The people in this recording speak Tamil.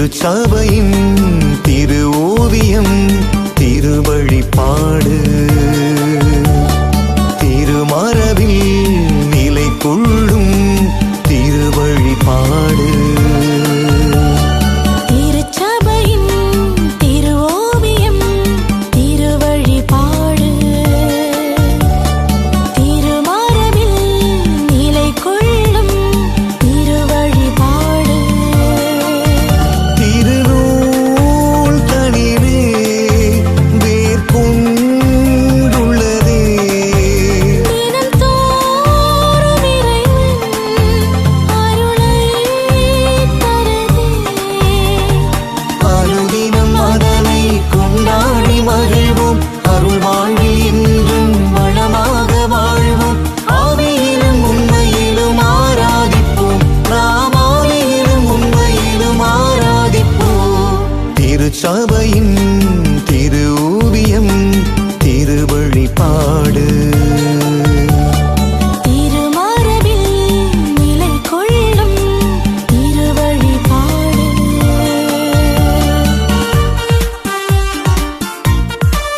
திருச்சபையின் திரு ஓவியம் திருவழிப்பாடு திருமரபில் நிலை கொள்ளும் திருவழிப்பாடு திருச்சபையின்